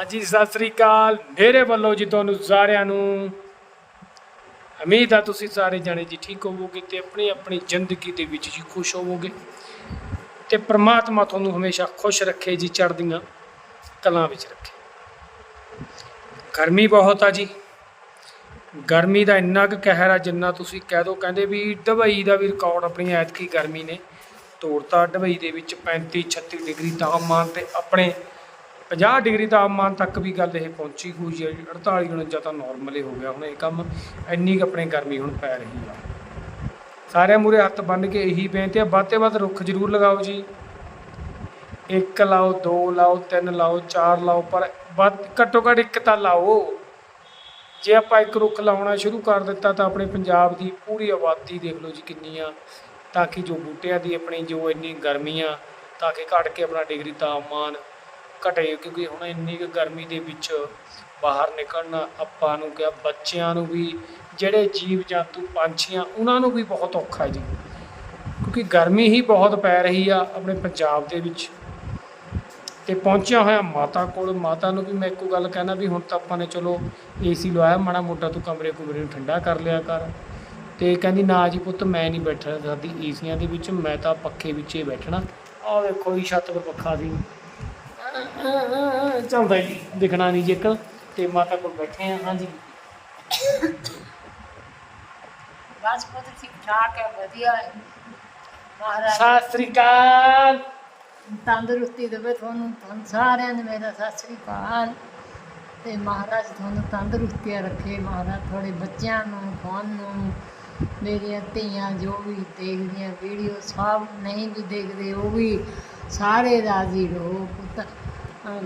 ਹਾਂਜੀ, ਸਤਿ ਸ੍ਰੀ ਅਕਾਲ। ਮੇਰੇ ਵੱਲੋਂ ਜੀ ਤੁਹਾਨੂੰ ਸਾਰਿਆਂ ਨੂੰ ਉਮੀਦ ਆ ਤੁਸੀਂ ਸਾਰੇ ਜਾਣੇ ਜੀ ਠੀਕ ਹੋਵੋਗੇ ਤੇ ਆਪਣੀ ਆਪਣੀ ਜ਼ਿੰਦਗੀ ਦੇ ਵਿੱਚ ਜੀ ਖੁਸ਼ ਹੋਵੋਗੇ ਤੇ ਪ੍ਰਮਾਤਮਾ ਤੁਹਾਨੂੰ ਹਮੇਸ਼ਾ ਖੁਸ਼ ਰੱਖੇ ਜੀ, ਚੜ੍ਹਦੀਆਂ ਕਲਾਂ ਵਿੱਚ ਰੱਖੇ। ਗਰਮੀ ਬਹੁਤ ਆ ਜੀ। ਗਰਮੀ ਦਾ ਇੰਨਾ ਕੁ ਕਹਿਰ ਆ ਜਿੰਨਾ ਤੁਸੀਂ ਕਹਿ ਦੋ, ਕਹਿੰਦੇ ਵੀ ਦੁਬਈ ਦਾ ਵੀ ਰਿਕਾਰਡ ਆਪਣੀ ਐਤਕੀ ਗਰਮੀ ਨੇ ਤੋੜਤਾ ਦੁਬਈ ਦੇ ਵਿੱਚ 35 36 ਡਿਗਰੀ ਤਾਪਮਾਨ ਤੇ ਆਪਣੇ 50 ਡਿਗਰੀ ਤਾਪਮਾਨ ਤੱਕ ਵੀ ਗੱਲ ਇਹ ਪਹੁੰਚੀ ਹੋਈ ਹੈ 48 49 ਤਾਂ ਨਾਰਮਲ ਹੀ ਹੋ ਗਿਆ ਹੁਣ ਇਹ ਕੰਮ। ਇੰਨੀ ਕੁ ਆਪਣੇ ਗਰਮੀ ਹੁਣ ਪੈ ਰਹੀ ਆ। ਸਾਰਿਆਂ ਮੂਰੇ ਹੱਥ ਬੰਨ ਕੇ ਇਹੀ ਬੇਨਤੀ ਆ, ਵੱਧ ਤੋਂ ਵੱਧ ਰੁੱਖ ਜ਼ਰੂਰ ਲਗਾਓ ਜੀ। ਇੱਕ ਲਾਓ, ਦੋ ਲਾਓ, ਤਿੰਨ ਲਾਓ, ਚਾਰ ਲਾਓ, ਪਰ ਵੱਧ ਘੱਟੋ ਘੱਟ ਇੱਕ ਤਾਂ ਲਾਓ। ਜੇ ਆਪਾਂ ਇੱਕ ਰੁੱਖ ਲਾਉਣਾ ਸ਼ੁਰੂ ਕਰ ਦਿੱਤਾ ਤਾਂ ਆਪਣੇ ਪੰਜਾਬ ਦੀ ਪੂਰੀ ਆਬਾਦੀ ਦੇਖ ਲਓ ਜੀ ਕਿੰਨੀ ਆ ਤਾਂ ਕਿ ਜੋ ਬੂਟਿਆਂ ਦੀ ਆਪਣੀ ਜੋ ਇੰਨੀ ਗਰਮੀ ਆ, ਤਾਂ ਕਿ ਘਟ ਕੇ ਆਪਣਾ ਡਿਗਰੀ ਤਾਪਮਾਨ ਘਟੇ, ਕਿਉਂਕਿ ਹੁਣ ਇੰਨੀ ਕੁ ਗਰਮੀ ਦੇ ਵਿੱਚ ਬਾਹਰ ਨਿਕਲਣਾ ਆਪਾਂ ਨੂੰ ਕਿਹਾ ਬੱਚਿਆਂ ਨੂੰ ਵੀ, ਜਿਹੜੇ ਜੀਵ ਜੰਤੂ ਪੰਛੀਆਂ, ਉਹਨਾਂ ਨੂੰ ਵੀ ਬਹੁਤ ਔਖਾ ਜੀ। ਕਿਉਂਕਿ ਗਰਮੀ ਹੀ ਬਹੁਤ ਪੈ ਰਹੀ ਆ ਆਪਣੇ ਪੰਜਾਬ ਦੇ ਵਿੱਚ। ਤੇ ਪਹੁੰਚਿਆ ਹੋਇਆ ਮਾਤਾ ਕੋਲ, ਮਾਤਾ ਨੂੰ ਵੀ ਮੈਂ ਇੱਕੋ ਗੱਲ ਕਹਿਣਾ ਵੀ ਹੁਣ ਤਾਂ ਆਪਾਂ ਨੇ ਚਲੋ ਏਸੀ ਲਵਾਇਆ, ਮਾੜਾ ਮੋਟਾ ਤੂੰ ਕਮਰੇ ਕੁਮਰੇ ਨੂੰ ਠੰਡਾ ਕਰ ਲਿਆ ਕਰ। ਤੇ ਕਹਿੰਦੀ, ਨਾ ਜੀ ਪੁੱਤ, ਮੈਂ ਨਹੀਂ ਬੈਠਣਾ ਸਕਦੀ ਏਸੀਆਂ ਦੇ ਵਿੱਚ, ਮੈਂ ਤਾਂ ਪੱਖੇ ਵਿੱਚ ਹੀ ਬੈਠਣਾ। ਆਹ ਵੇਖੋ ਜੀ, ਛੱਤ 'ਤੇ ਪੱਖਾ ਸੀ। ਚੱਲਦਾ ਜੀ ਦਿਖਣਾ ਨਹੀਂ ਜੇਕਰ ਤੇ ਮਾਤਾ ਕੋਲ ਬੈਠੇ ਆ ਹਾਂਜੀ। ਬਸ ਪੁੱਤ ਠੀਕ ਠਾਕ ਹੈ ਵਧੀਆ ਹੈ। ਮਹਾਰਾਜ ਸਤਿ ਸ੍ਰੀ ਅਕਾਲ। ਤੰਦਰੁਸਤੀ ਦੇਵੇ ਤੁਹਾਨੂੰ ਤੁਹਾਨੂੰ ਸਾਰਿਆਂ ਨੂੰ ਮੇਰਾ ਸਤਿ ਸ੍ਰੀ ਅਕਾਲ। ਤੇ ਮਹਾਰਾਜ ਤੁਹਾਨੂੰ ਤੰਦਰੁਸਤੀ ਰੱਖੇ ਮਹਾਰਾਜ ਤੁਹਾਡੇ ਬੱਚਿਆਂ ਨੂੰ ਤੁਹਾਨੂੰ ਮੇਰੀਆਂ ਧੀਆਂ ਜੋ ਵੀ ਦੇਖਦੀਆਂ ਵੀਡੀਓ ਸਭ ਨਹੀਂ ਵੀ ਦੇਖਦੇ ਉਹ ਵੀ ਸਾਰੇ ਰਾਜ਼ੀ ਰਹੋ ਪੁੱਤ।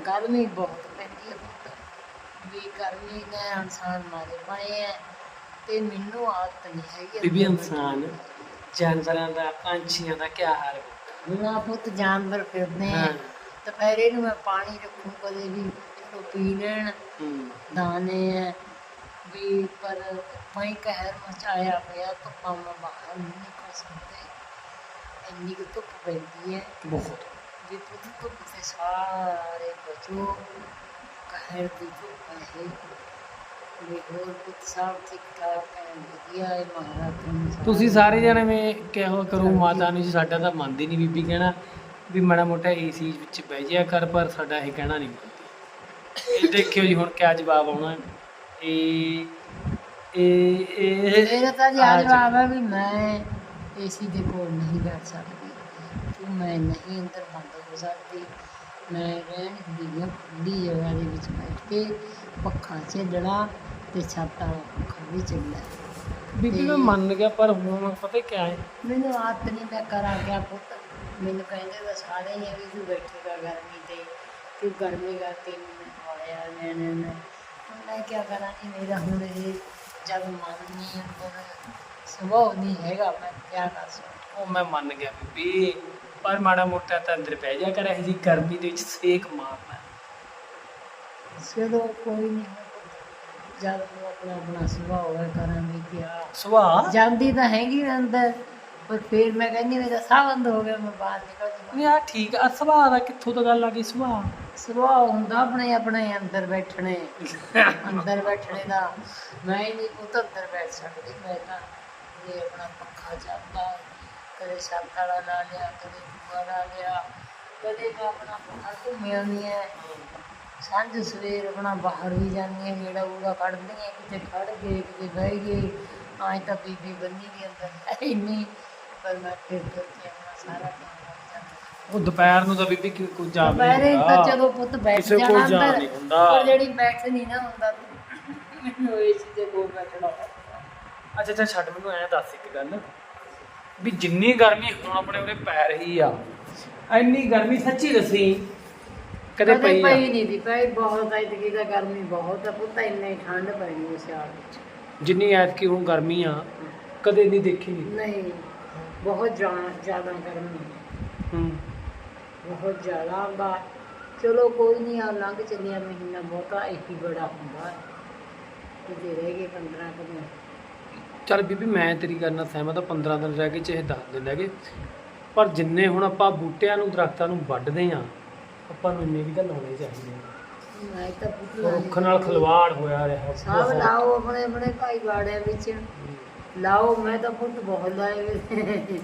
ਗਰਮੀ ਬਹੁਤ ਪੈਂਦੀ ਹੈ ਪੁੱਤ। ਵੀ ਗਰਮੀ ਨੇ ਇਨਸਾਨ ਮਾਰੇ ਪਏ ਹੈ ਤੇ ਮੈਨੂੰ ਆਦਤ ਨਹੀਂ ਹੈਗੀ ਬੀਬੀ ਇਨਸਾਨ ਜਾਨਵਰਾਂ ਦਾ ਪੰਛੀਆਂ ਦਾ ਕੀ ਹਾਲ ਨਾ ਪੁੱਤ? ਜਾਨਵਰ ਫਿਰਦੇ ਆ ਹਾਂ। ਦੁਪਹਿਰੇ ਨੂੰ ਮੈਂ ਪਾਣੀ ਰੱਖੂ ਕਦੇ ਵੀ ਚਲੋ ਪੀ ਲੈਣ। ਹੂੰ। ਦਾਣੇ ਆ ਵੀ ਪਰ ਮੈਂ ਕਹਿਰ ਮਚਾਇਆ ਪਿਆ ਧੁੱਪਾਂ ਮੈਂ ਬਾਹਰ ਨਹੀਂ ਨਿਕਲ ਸਕਦੇ। ਇੰਨੀ ਕੁ ਧੁੱਪ ਪੈਂਦੀ ਹੈ ਬਹੁਤ। ਹੈ ਹੈ ਵਧੀਆ ਹੈ ਮਹਾਰਾਜ ਸਾਰਿਆਂ ਤੁਸੀਂ ਸਾਰੇ ਜਣੇ ਮੈਂ ਕਿਹਾ ਕਰੋ ਮਾਤਾ ਨੂੰ ਜੀ ਸਾਡਾ ਤਾਂ ਮੰਨਦੀ ਨਹੀਂ ਬੀਬੀ ਕਹਿਣਾ ਵੀ ਮਾੜਾ ਮੋਟਾ ਏਸੀ ਵਿੱਚ ਬਹਿ ਜਿਆ ਕਰ ਪਰ ਸਾਡਾ ਇਹ ਕਹਿਣਾ ਨਹੀਂ ਮੰਨਦੀ। ਇਹ ਦੇਖਿਓ ਜੀ ਹੁਣ ਕਿਆ ਜਵਾਬ ਆਉਣਾ। ਇਹ ਇਹ ਇਹ ਮੇਰਾ ਤਾਂ ਜਵਾਬ ਹੈ ਵੀ ਮੈਂ ਏਸੀ ਦੇ ਕੋਲ ਨਹੀਂ ਬੈਠ ਸਕਦੀ। ਮੈਂ ਨਹੀਂ ਅੰਦਰ ਬੰਦ ਹੋ ਸਕਦੀ। ਮੈਂ ਰਹਿਣ ਦੀ ਖੁੱਲੀ ਜਗ੍ਹਾ ਦੇ ਵਿੱਚ ਬੈਠ ਕੇ ਪੱਖਾ ਚੱਲਣਾ ਤੇ ਛੱਤ ਵਾਲਾ ਪੱਖਾ ਵੀ ਚੱਲਣਾ ਬੀਬੀ ਮੈਂ ਮੰਨ ਗਿਆ ਪਰ ਹੁਣ ਪਤਾ ਕਿਆ ਹੈ? ਮੈਨੂੰ ਆਦਤ ਨਹੀਂ ਮੈਂ ਕਰਾਂ ਗਿਆ ਪੁੱਤ? ਮੈਨੂੰ ਕਹਿੰਦੇ ਤਾਂ ਸਾਰੇ ਹੀ ਵੀ ਤੂੰ ਬੈਠੇਗਾ ਗਰਮੀ ਤੇ। ਤੂੰ ਗਰਮੀ ਕਰਕੇ ਮੈਨੂੰ ਖਵਾਇਆ ਨੇ। ਨੇ ਮੈਂ ਕੀ ਕਰਾਂ ਜੀ ਮੇਰਾ ਹੁਣ ਇਹ ਜਦ ਮਨ ਨਹੀਂ ਅੰਦਰ ਸੁਭਾਅ ਨਹੀਂ ਹੈਗਾ ਮੈਂ ਕੀ ਕਰ ਸਕਦਾ। ਉਹ ਮੈਂ ਮੰਨ ਗਿਆ ਬੀਬੀ। ਪਰ ਮਾੜਾ ਮੋਟਾ ਤਾਂ ਅੰਦਰ ਬਹਿ ਜਾ ਕਰ ਇਹ ਜੀ ਗਰਮੀ ਦੇ ਵਿੱਚ ਸੇਕ ਮਾਰਨਾ ਚਲੋ ਕੋਈ ਨਹੀਂ ਜਦ ਨੂੰ ਆਪਣਾ ਆਪਣਾ ਸੁਭਾਅ ਹੋਇਆ ਕਰਾਂਗੇ ਕਿਆ। ਸੁਭਾਅ? ਜਾਂਦੀ ਤਾਂ ਹੈਗੀ ਅੰਦਰ ਪਰ ਫਿਰ ਮੈਂ ਕਹਿੰਦੀ ਮੇਰਾ ਸਾਹ ਬੰਦ ਹੋ ਗਿਆ ਮੈਂ ਬਾਹਰ ਨਿਕਲ ਜਾਵਾਂ। ਨਹੀਂ ਆ ਠੀਕ ਆ ਸੁਭਾਅ ਦਾ ਕਿੱਥੋਂ ਤੋਂ ਗੱਲ ਆ ਗਈ ਸੁਭਾਅ? ਸੁਭਾਅ ਹੁੰਦਾ ਆਪਣੇ ਆਪਣੇ ਅੰਦਰ ਬੈਠਣੇ ਅੰਦਰ ਬੈਠਣੇ ਦਾ। ਮੈਂ ਹੀ ਨਹੀਂ ਪੁੱਤ ਅੰਦਰ ਬੈਠ ਸਕਦੀ ਮੈਂ ਤਾਂ ਇਹ ਆਪਣਾ ਪੱਖਾ ਚੱਲਦਾ। ਕਦੇ ਵਾਲਾ ਲਾ ਲਿਆ ਕਦੇ ਦੂਆ ਲਾ ਲਿਆ ਕਦੇ ਮੈਂ ਆਪਣਾ ਬਾਹਰ ਘੁੰਮ ਆਉਂਦੀ ਹੈ ਸਾਂਝ ਸਵੇਰ ਆਪਣਾ ਬਾਹਰ ਵੀ ਜਾਂਦੀ ਹੈ ਜਿਹੜਾ ਉਹਦਾ ਕੱਢਦੀ ਹੈ ਕਿਤੇ ਖੜ ਗਏ ਕਿਤੇ ਬਹਿ ਗਏ ਅੱਜ ਤਾਂ ਬੀਬੀ ਬੰਨੀ ਦੀ ਅੰਦਰ ਨਹੀਂ ਪਰ ਮੈਂ ਫਿਰ ਫਿਰ ਕੇ ਆਪਣਾ ਸਾਰਾ ਕੰਮ ਉਹ ਦੁਪਹਿਰ ਨੂੰ ਤਾਂ ਬੀਬੀ ਕਿ ਕੁਝ ਜਾ ਵੀ ਦੁਪਹਿਰੇ ਨਹੀਂ ਤਾਂ ਹੁੰਦਾ। ਜਦੋਂ ਪੁੱਤ ਬੈਠ ਜਾਣਾ ਜਾਣ ਅੰਦਰ ਨਹੀਂ ਹੁੰਦਾ। ਪਰ ਜਿਹੜੀ ਬੈਠ ਨਹੀਂ ਨਾ ਹੁੰਦਾ ਮੈਨੂੰ ਏਸੀ ਦੇ ਕੋਲ ਬੈਠਣਾ। ਅੱਛਾ ਅੱਛਾ ਛੱਡ ਮੈਨੂੰ ਐਂ ਦੱਸ ਇੱਕ ਗੱਲ ਵੀ ਜਿੰਨੀ ਗਰਮੀ ਹੁਣ ਆਪਣੇ ਉਰੇ ਪੈ ਰਹੀ ਆ ਇੰਨੀ ਗਰਮੀ ਸੱਚੀ ਦੱਸੀ ਕਦੇ ਪਈ ਆ? ਪਈ ਨਹੀਂ ਦੀ ਪਈ ਬਹੁਤ ਐਤਕੀ ਦਾ ਗਰਮੀ ਬਹੁਤ ਹੈ ਪੁੱਤ ਇੰਨੀ ਠੰਡ ਪੈਣੀ ਹੈ ਸਿਆਲ ਵਿੱਚ। ਜਿੰਨੀ ਐਤਕੀ ਹੁਣ ਗਰਮੀ ਆ ਕਦੇ ਨਹੀਂ ਦੇਖੀ ਨਹੀਂ ਬਹੁਤ ਜ਼ਿਆ- ਜ਼ਿਆਦਾ ਗਰਮੀ ਹੈ ਹੂੰ। ਬਹੁਤ ਜ਼ਿਆਦਾ ਹੁੰਦਾ ਚਲੋ ਕੋਈ ਨਹੀਂ ਆ ਲੰਘ ਚੱਲਿਆ ਮਹੀਨਾ ਬਹੁਤਾ ਇਹੀ ਬੜਾ ਹੁੰਦਾ। ਹੈ ਕਿਤੇ ਰਹਿ ਗਏ 15 ਕਦੋਂ ਚੱਲ ਬੀਬੀ ਮੈਂ ਤੇਰੀ ਗੱਲ ਨਾਲ ਸਹਿਮਤ ਆ 15 ਦਿਨ ਰਹਿ ਗਏ ਚਾਹੇ 10 ਦਿਨ ਰਹਿ ਗਏ। ਪਰ ਜਿੰਨੇ ਹੁਣ ਆਪਾਂ ਬੂਟਿਆਂ ਨੂੰ ਦਰਖਤਾਂ ਨੂੰ ਵੱਢਦੇ ਆ ਆਪਾਂ ਨੂੰ ਇੰਨੇ ਵੀ ਤਾਂ ਲਾਉਣੇ ਚਾਹੀਦੇ ਆ ਮੈਂ ਤਾਂ ਰੁੱਖ ਨਾਲ ਖਲਵਾੜ ਹੋਇਆ ਰਿਹਾ। ਸਭ। ਲਾਓ ਆਪਣੇ ਆਪਣੇ ਭਾਈ ਬਾੜਿਆਂ ਵਿੱਚ। ਲਾਓ ਮੈਂ ਤਾਂ ਪੁੱਤ ਬਹੁਤ ਲਾਏ ਵੇ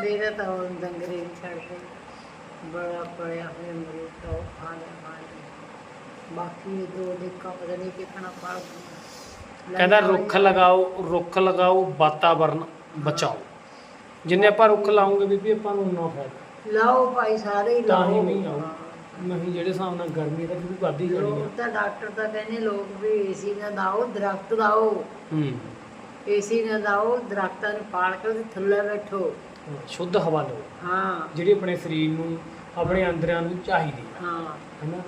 ਮੇਰਾ ਤਾਂ ਹੁਣ ਡੰਗਰੇ ਵੀ ਛੱਡ ਦੇ ਬੜਾ ਪੜਿਆ ਹੋਇਆ ਮੇਰੇ ਤੋਂ ਖਾ ਲਿਆ ਖਾ ਲਿਆ। ਬਾਕੀ ਇਹ ਦੋ ਦੇਖਾ ਪਤਾ ਨਹੀਂ ਕਿਤਨਾ ਪੜ ਕਹਿੰਦਾ ਰੁੱਖ ਲਗਾਓ ਰੁੱਖ ਲਗਾਓ ਵਾਤਾਵਰਨ ਬਚਾਓ। ਜਿੰਨੇ ਆਪਾਂ ਰੁੱਖ ਲਾਉਂਗੇ ਬੀਬੀ ਆਪਾਂ ਨੂੰ ਉਨਾ ਫਾਇਦਾ। ਲਾਓ ਭਾਈ ਸਾਰੇ ਹੀ ਤਾਂ ਲਾਓ। ਨਹੀਂ ਆਊ ਨਹੀਂ ਜਿਹੜੇ ਹਿਸਾਬ ਨਾਲ ਗਰਮੀ ਦਾ ਵੀ ਵੱਧਦੀ ਜਾਣੀ ਆ ਲੋਕ ਤਾਂ ਡਾਕਟਰ ਤਾਂ ਕਹਿੰਦੇ ਲੋਕ ਵੀ ਏਸੀ ਨਾ ਲਾਓ ਦਰਖਤ ਲਾਓ। ਹੂੰ। ਏਸੀ ਨਾ ਲਾਓ ਦਰਖਤਾਂ ਨੂੰ ਪਾਲ ਕੇ ਉਹਦੇ ਥੱਲੇ ਬੈਠੋ। ਸ਼ੁੱਧ ਹਵਾ ਲਓ। ਹਾਂ। ਜਿਹੜੀ ਆਪਣੇ ਸਰੀਰ ਨੂੰ ਆਪਣੇ ਅੰਦਰਾਂ ਨੂੰ ਚਾਹੀਦੀ ਹੈ। ਹਾਂ। ਹੈਨਾ?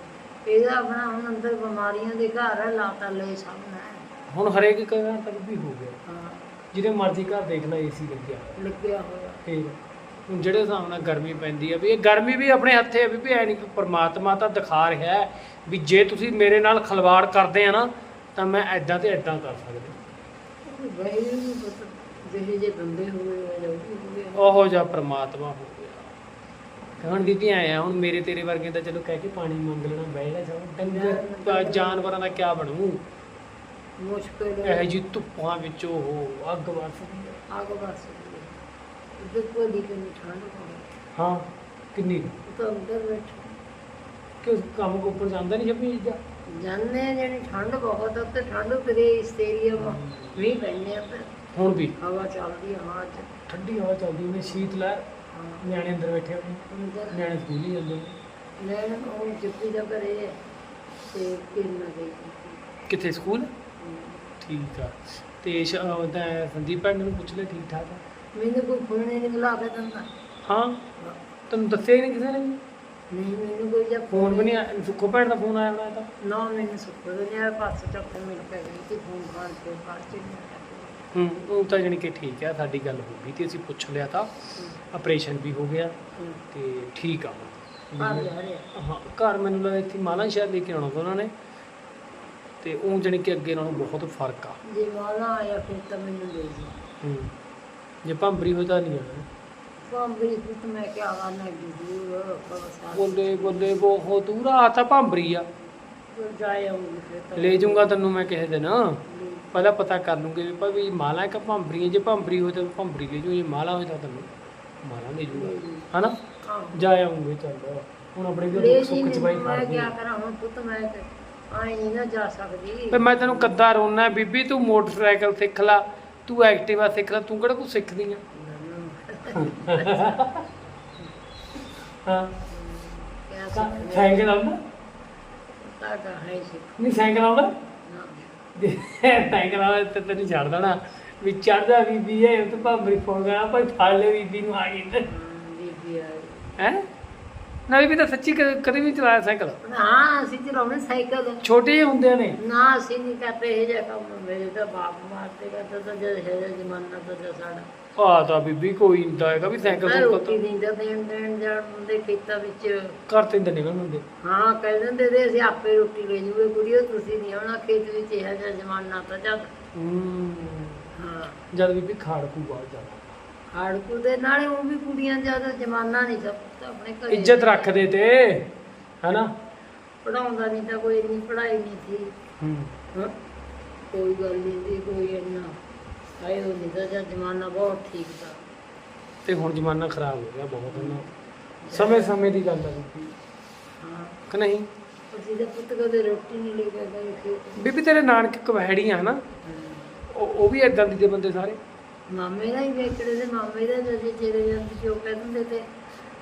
ਇਹਦਾ ਆਪਣਾ ਹੁਣ ਅੰਦਰ ਬਿਮਾਰੀਆਂ ਦੇ ਘਰ ਹੈ ਲਾਤਾ ਲੈ ਸਾਹਮਣੇ। ਹੁਣ ਹਰੇਕ ਘਰ ਤੱਕ ਵੀ ਹੋ ਗਿਆ। ਹਾਂ। ਜਿਹਦੇ ਮਰਜ਼ੀ ਘਰ ਦੇਖ ਲੈ ਏਸੀ ਲੱਗਿਆ। ਹੋਇਆ। ਲੱਗਿਆ ਹੋਇਆ। ਫੇਰ ਹੁਣ ਜਿਹੜੇ ਹਿਸਾਬ ਨਾਲ ਗਰਮੀ ਪੈਂਦੀ ਹੈ ਵੀ ਇਹ ਗਰਮੀ ਵੀ ਆਪਣੇ ਹੱਥੇ ਹੈ ਵੀ ਵੀ ਐ ਨਹੀਂ ਕਿ ਪ੍ਰਮਾਤਮਾ ਤਾਂ ਦਿਖਾ ਰਿਹਾ ਹੈ ਵੀ ਜੇ ਤੁਸੀਂ ਮੇਰੇ ਨਾਲ ਖਲਵਾੜ ਕਰਦੇ ਆ ਨਾ ਤਾਂ ਮੈਂ ਐਦਾਂ ਤੇ ਐਦਾਂ ਕਰ ਸਕਦਾ। ਵਹੀ ਨੂੰ ਪਤਾ ਜਿਹੇ ਜੇ ਬੰਦੇ ਹੋਏ ਆ ਜਾਂ ਉਹ ਵੀ ਹੋਏ ਆ। ਉਹੋ ਜਿਹਾ ਪ੍ਰਮਾਤਮਾ ਹੋ ਗਿਆ। ਹੁਣ ਬੀਬੀ ਆ ਹੁਣ ਮੇਰੇ ਤੇਰੇ ਵਰਗੇ ਤਾਂ ਚਲੋ ਕਹਿ ਕੇ ਪਾਣੀ ਮੰਗ ਲੈਣਾ ਬਹਿ ਜਾ ਜਾਓ। ਡੰਗਰ ਜਾਨਵਰਾਂ ਦਾ ਕੀ ਬਣੂ? ਮੁਸ਼ਕਿਲ ਇਹ ਜੀ ਧੁੱਪਾਂ ਵਿੱਚ ਉਹ ਅੱਗ ਵਰਸਦੀ ਹੈ। ਆਗ ਬਸ ਦੀ ਠੰਡ ਹੋਵੇ। ਹਾਂ ਕਿੰਨੀ? ਕੁ? ਉਹ ਤਾਂ ਅੰਦਰ ਬੈਠੇ। ਕਿ ਕੰਮ ਕੋ ਉੱਪਰ ਜਾਂਦਾ ਨਹੀਂ ਜੱਪੀ ਜਾ ਜਾਣੇ ਜਿਹੜੀ ਠੰਡ ਬਹੁਤ ਆ ਤੇ ਠੰਡ ਉਤਰੇ ਇਸ ਏਰੀਆ ਮਾ ਵੀ ਪੈਣੇ ਆ ਤੇ ਹੁਣ ਵੀ? ਹਵਾ ਚੱਲਦੀ ਆ ਹਾਂ ਚ। ਠੰਡੀ ਹਵਾ ਚੱਲਦੀ ਉਹਨੇ ਸ਼ੀਤ ਲਹਿਰ ਹਾਂ। ਨਿਆਣੇ ਅੰਦਰ ਬੈਠੇ ਹੋਏ ਅੰਦਰ। ਨਿਆਣੇ ਸਕੂਲ ਹੀ ਜਾਂਦੇ ਨੇ। ਲੈਣ ਉਹ ਜੱਪੀ ਦਾ ਘਰੇ ਹੈ ਤੇ ਕਿੰਨਾ ਗਈ ਕਿੱਥੇ ਸਕੂਲ? ਠੀਕ ਆ। ਤੇ ਸ਼- ਅਹ ਤਾਂ ਸੰਦੀਪ ਭੈਣ ਨੂੰ ਪੁੱਛ ਲੈ ਠੀਕ ਠਾਕ ਆ? ਮੈਨੂੰ ਕੋਈ ਫੋਨ ਨਹੀਂ ਲਾ ਕੇ ਦਿੰਦਾ ਹਾਂ? ਤੈਨੂੰ ਦੱਸਿਆ ਹੀ ਨਹੀਂ ਕਿਸੇ ਨੇ? ਨਹੀਂ ਮੈਨੂੰ ਕੋਈ ਜਾਂ ਫੋਨ ਵੀ ਨਹੀਂ ਆਇਆ। ਸੁੱਖੋ ਭੈਣ ਦਾ ਫੋਨ ਆਇਆ ਹੋਣਾ ਤਾਂ। ਨਾ ਮੈਨੂੰ ਸੁੱਕ ਨਹੀਂ ਆ ਪਾਸ ਚੱਕ ਮਿਲ ਕੇ ਗਈ ਤੇ ਫੋਨ ਕਰ ਕੇ ਬਾਅਦ ਚ ਨਹੀਂ ਆਇਆ। ਹੂੰ ਉਹ ਤਾਂ ਜਾਣੀ ਕਿ ਠੀਕ ਆ ਸਾਡੀ ਗੱਲ ਹੋ ਗਈ ਤੇ ਅਸੀਂ ਪੁੱਛ ਲਿਆ ਤਾਂ। ਆਪਰੇਸ਼ਨ ਵੀ ਹੋ ਗਿਆ ਹੂੰ। ਤੇ ਠੀਕ ਆ। ਹਾਂ ਘਰ ਮੈਨੂੰ ਲੱਗਦਾ ਇੱਥੇ ਮਾਲਾ ਸ਼ਹਿਰ ਲੈ ਕੇ ਆਉਣਾ ਤਾ ਉਹਨਾਂ ਨੇ। ਤੇ ਉਹ ਜਾਣੀ ਕਿ ਅੱਗੇ ਨਾਲੋਂ ਬਹੁਤ ਫ਼ਰਕ ਆ। ਜੇ ਵਾਲਾ ਆਇਆ ਫਿਰ ਤਾਂ ਮੈਨੂੰ ਲੈ ਜੀ ਹੂੰ। ਜੇ ਭੰਬਰੀ ਹੋ ਤਾਂ ਨਹੀਂ ਆਣਾ। ਬੰਬੀ ਪੁੱਤ ਮੈਂ ਕਿਹਾ ਦੂਰ ਬਸ ਬੋਲੇ ਬੋਲੇ ਬਹੁਤ ਦੂਰ ਆ ਤਾਂ ਭੰਬਰੀ ਆ। ਲੈ ਜਾਊਂਗਾ ਤੈਨੂੰ ਮੈਂ ਕਿਸੇ ਦਿਨ। ਪਹਿਲਾਂ ਪਤਾ ਕਰ ਲੂੰਗੇ ਵੀ ਭਾਵੇਂ ਮਾਲਾ ਕਿ ਭੰਬਰੀ ਹੈ ਜੇ ਭੰਬਰੀ ਹੋਏ ਤਾਂ ਭੰਬਰੀ ਲੈ ਜੂ ਜੇ ਮਾਲਾ ਹੋਏ ਤਾਂ ਤੈਨੂੰ ਮਾਲਾ ਲੈ ਜੂਗਾ ਹਨਾ? ਜਾ ਆਉਂਗੇ ਚੱਲ। ਹੁਣ ਆਪਣੇ ਵੀ ਸੁੱਖ ਚ ਬਾਈ ਮੈਂ ਕਿਆ ਕਰਾਂ ਹੁਣ ਪੁੱਤ ਮੈਂ ਆਈ ਨਹੀਂ ਨਾ ਜਾ ਸਕਦੀ। ਤੇ ਮੈਂ ਤੈਨੂੰ ਕੱਦਾ ਰੋਣਾ ਬੀਬੀ ਤੂੰ ਮੋਟਰਸਾਈਕਲ ਸਿੱਖ ਲੈ ਤੂੰ ਐਕਟਿਵਾ ਸਿੱਖ ਲੈ ਤੂੰ ਕਿਹੜਾ ਕੁਝ ਸਿੱਖਦੀ ਆ? ਹਾਂ। ਕਿਆ ਸਾ- ਸਕਦੀ ਸਾਈਕਲ ਆਉਂਦਾ ਤਾਂ ਕਾ ਹੈ ਸੀ ਨਹੀਂ ਸਾਈਕਲ ਆਉਂਦਾ ਨਾ। ਸਾਈਕਲ ਆਉਂਦਾ ਤੇ ਤੈਨੂੰ ਛੱਡ ਦੇਣਾ। ਵੀ ਚੜਦਾ ਬੀਬੀ ਹੈ ਤੇ ਭੰਬਰੀ ਫੋਨ ਕਰਾ ਭਾਈ ਫੜ ਲੈ ਬੀਬੀ ਨੂੰ ਆ ਗਈ ਹਾਂ, ਬੀਬੀ ਆਈ। ਹੈ? ਨਾ ਬੀਬੀ ਤਾਂ ਸੱਚੀ ਕ- ਕਦੇ ਵੀ ਨਹੀਂ ਚਲਾਇਆ ਸਾਈਕਲ। ਹਾਂ ਅਸੀਂ ਚਲਾਉਣੇ ਸਾਈਕਲ। ਛੋਟੇ ਜਿਹੇ ਹੁੰਦੇ ਨੇ। ਨਾ ਅਸੀਂ ਨਹੀਂ ਕਰਦੇ ਇਹ ਜਿਹਾ ਕੰਮ ਮੇਰੇ ਤਾਂ ਬਾਪ ਮਾਰਤੇ ਕਰਦਾ ਤਾਂ ਜਦ ਹੈ ਜਿਹਾ ਜ਼ਮਾਨਾ ਤਾਂ ਜਦ ਸਾਡਾ। ਆ ਤਾਂ ਬੀਬੀ ਕੋਈ ਨਹੀਂ ਤਾਂ ਹੈਗਾ ਵੀ ਸਾਈਕਲ ਮੈਂ ਸੁੱਕਾ ਰੋਟੀ ਦਿੰਦਾ ਦੇਣ ਦੇਣ ਜਾਣ ਹੁੰਦੇ ਖੇਤਾਂ ਵਿੱਚ। ਘਰ ਤੇ ਤਾਂ ਨਿਕਲਣ ਹੁੰਦੇ ਹਾਂ ਕਹਿ ਦਿੰਦੇ ਤੇ ਅਸੀਂ ਆਪੇ ਰੋਟੀ ਲੈ ਜੂਗੇ ਕੁੜੀਓ ਤੁਸੀਂ ਨਹੀਂ ਆਉਣਾ ਖੇਤ ਵਿੱਚ ਇਹ ਜਿਹਾ ਜ਼ਮਾਨਾ ਤਾਂ ਜਦ ਹੂੰ। ਹਾਂ। ਜਦ ਬੀਬੀ ਖਾੜਕੂ ਬਹੁਤ ਜ਼ਿਆਦਾ ਹਾੜਕੂ ਦੇ ਨਾਲੇ ਉਹ ਵੀ ਕੁੜੀਆਂ ਜ਼ਿਆਦਾ ਜ਼ਮਾਨਾ ਨਹੀਂ ਤਾਂ ਆਪਣੇ ਘਰੇ ਇੱਜ਼ਤ ਰੱਖਦੇ ਤੇ ਹਨਾ? ਪੜਾਉਂਦਾ ਨਹੀਂ ਤਾਂ ਕੋਈ ਇੰਨੀ ਪੜ੍ਹਾਈ ਨਹੀਂ ਸੀ। ਹੂੰ। ਹਾਂ ਕੋਈ ਗੱਲ ਨਹੀਂ ਸੀ ਕੋਈ ਇੰਨਾ। ਆਏ ਉਹ ਨਹੀਂ ਤਾਂ ਜ਼ਮਾਨਾ ਬਹੁਤ ਠੀਕ ਸੀ ਤੇ ਹੁਣ ਜ਼ਮਾਨਾ ਖਰਾਬ ਹੋ ਗਿਆ ਬਹੁਤ ਨਾ ਸਮੇਂ ਸਮੇਂ ਦੀ ਗੱਲ ਹੈ ਹਾਂ। ਕਿ ਨਹੀਂ? ਅਸੀਂ ਤਾਂ ਪੁੱਤ ਕਦੇ ਰੋਟੀ ਨਹੀਂ ਲੈ ਕੇ ਗਏ ਖੇਤ। ਬੀਬੀ ਤੇਰੇ ਨਾਨਕ ਕਵਹਿੜੀ ਆ ਹਨਾ? ਉਹ ਉਹ ਵੀ ਏਦਾਂ ਦੀ ਦੇ ਬੰਦੇ ਸਾਰੇ? ਮਾਮੇ ਦਾ ਹੀ ਵੇਚੜੇ ਦੇ ਮਾਮੇ ਦਾ ਜਦ ਚਿਹਰੇ ਜਾਂਦੇ ਜੋ ਕਹਿ ਦਿੰਦੇ ਤੇ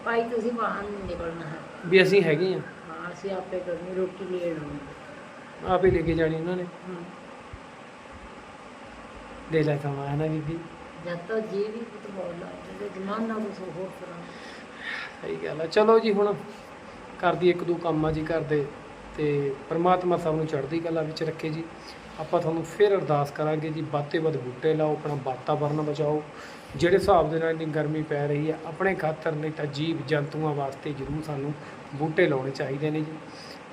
ਭਾਈ ਤੁਸੀਂ ਬਾਹਰ ਨਹੀਂ ਨਿਕਲਣਾ। ਹੈ ਵੀ ਅਸੀਂ ਹੈਗੇ ਆ। ਹਾਂ ਅਸੀਂ ਆਪੇ ਕਰਨੀ ਰੋਟੀ ਲੈਣ ਆਉਂਦੇ ਆਪੇ ਲੈ ਕੇ ਜਾਣੀ ਉਹਨਾਂ ਨੇ। ਹਾਂ। ਦੇ ਲੈ ਕਮਾ ਹੈ ਨਾ ਬੀਬੀ। ਜਦ ਤੱਕ ਜੀ ਵੀ ਪੁੱਤ ਬੋਲਦਾ ਤੇ ਜ਼ਮਾਨਾ ਕੁਛ ਹੋਰ ਤਰ੍ਹਾਂ। ਸਹੀ ਗੱਲ ਆ। ਚਲੋ ਜੀ ਹੁਣ ਕਰਦੀ ਇੱਕ ਦੋ ਕੰਮ ਆ ਜੀ ਕਰਦੇ ਤੇ ਪਰਮਾਤਮਾ ਸਭ ਨੂੰ ਚੜ੍ਹਦੀ ਕਲਾ ਵਿੱਚ ਰੱਖੇ ਜੀ। ਆਪਾਂ ਤੁਹਾਨੂੰ ਫਿਰ ਅਰਦਾਸ ਕਰਾਂਗੇ ਜੀ ਵੱਧ ਤੋਂ ਵੱਧ ਬੂਟੇ ਲਾਓ, ਆਪਣਾ ਵਾਤਾਵਰਨ ਬਚਾਓ। ਜਿਹੜੇ ਹਿਸਾਬ ਦੇ ਨਾਲ ਇੰਨੀ ਗਰਮੀ ਪੈ ਰਹੀ ਹੈ, ਆਪਣੇ ਖਾਤਰ ਨਹੀਂ ਤਾਂ ਜੀਵ ਜੰਤੂਆਂ ਵਾਸਤੇ ਜ਼ਰੂਰ ਸਾਨੂੰ ਬੂਟੇ ਲਾਉਣੇ ਚਾਹੀਦੇ ਨੇ ਜੀ।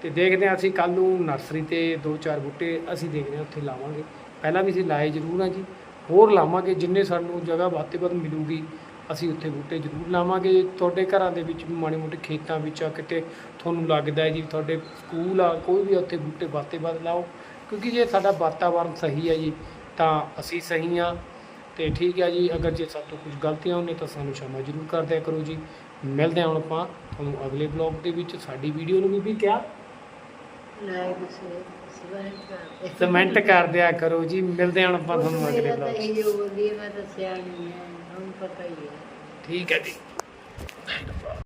ਤੇ ਦੇਖਦੇ ਹਾਂ ਅਸੀਂ ਕੱਲ ਨੂੰ ਨਰਸਰੀ ਤੇ ਦੋ ਚਾਰ ਬੂਟੇ ਅਸੀਂ ਦੇਖਦੇ ਹਾਂ, ਉੱਥੇ ਲਾਵਾਂਗੇ। ਪਹਿਲਾਂ ਵੀ ਅਸੀਂ ਲਾਏ ਜ਼ਰੂਰ ਆ ਜੀ। ਹੋਰ ਲਾਵਾਂਗੇ, ਜਿੰਨੇ ਸਾਨੂੰ ਜਗ੍ਹਾ ਵੱਧ ਤੋਂ ਵੱਧ ਮਿਲੂਗੀ ਅਸੀਂ ਉੱਥੇ ਬੂਟੇ ਜ਼ਰੂਰ ਲਾਵਾਂਗੇ। ਤੁਹਾਡੇ ਘਰਾਂ ਦੇ ਵਿੱਚ ਵੀ ਮਾੜੇ ਮੋਟੇ ਖੇਤਾਂ ਵਿੱਚ ਆ ਕਿਤੇ ਤੁਹਾਨੂੰ ਲੱਗਦਾ ਹੈ ਜੀ ਤੁਹਾਡੇ ਸਕੂਲ ਆ ਕੋਈ ਵੀ ਉੱਥੇ ਬੂਟੇ ਬਾਤੇ ਬਾਤ ਲਾਓ। ਕਿਉਂਕਿ ਜੇ ਸਾਡਾ ਵਾਤਾਵਰਨ ਸਹੀ ਹੈ ਜੀ ਤਾਂ ਅਸੀਂ ਸਹੀ ਆ। ਤੇ ਠੀਕ ਹੈ ਜੀ ਅਗਰ ਜੇ ਸਾਡੇ ਤੋਂ ਕੁਝ ਗਲਤੀਆਂ ਹੋਣ ਤਾਂ ਸਾਨੂੰ ਸ਼ਾਮਾ ਜ਼ਰੂਰ ਕਰ ਦਿਆ ਕਰੋ ਜੀ। ਮਿਲਦੇ ਹਾਂ ਹੁਣ ਆਪਾਂ ਤੁਹਾਨੂੰ ਅਗਲੇ ਬਲੌਗ ਦੇ ਵਿੱਚ। ਸਾਡੀ ਵੀਡੀਓ ਨੂੰ ਵੀ ਵੀ ਕਿਹਾ। ਲਾਈਕ ਸ਼ੇਅਰ ਕਮੈਂਟ ਕਰ ਦਿਆ ਕਰੋ ਜੀ। ਮਿਲਦੇ ਹਾਂ ਆਪਾਂ ਤੁਹਾਨੂੰ ਅਗਲੇ ਬਲੌਗ ਇਹ ਜੋ ਬੋਲੀ ਮੈਂ ਦੱਸਿਆ ਨਹੀਂ ਹੈ। ਤੁਹਾਨੂੰ ਪਤਾ ਹੀ ਹੈ। ਠੀਕ ਹੈ ਜੀ। ਧੰਨਵਾਦ।